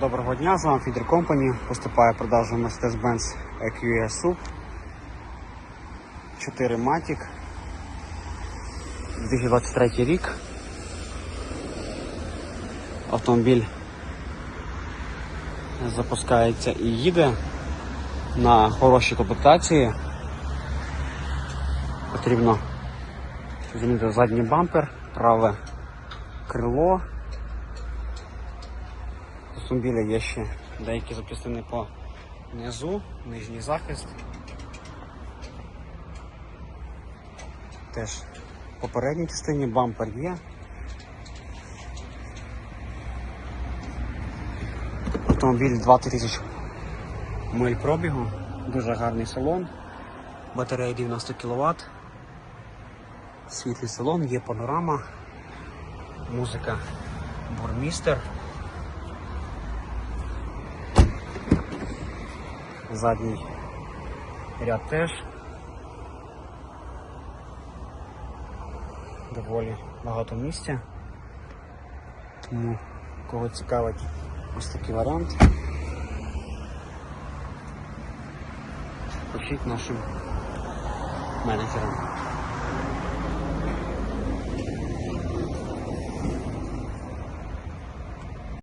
Доброго дня, з вами Фідер Company. Поступає в продажу Mercedes-Benz EQS SUV 4 Matic 2023 рік. Автомобіль запускається і їде на хорошій комплектації. Потрібно змінити задній бампер, праве крило. Автомобіля є ще деякі запчастини по низу, нижній захист. Теж в попередній частині бампер є. Автомобіль 20 тисяч миль пробігу, дуже гарний салон, батарея 90 кВт, світлий салон, є панорама, музика бурмістер. Задній ряд теж. Доволі багато місця. Тому кого цікавить ось такий варіант. Пишіть нашим менеджерам.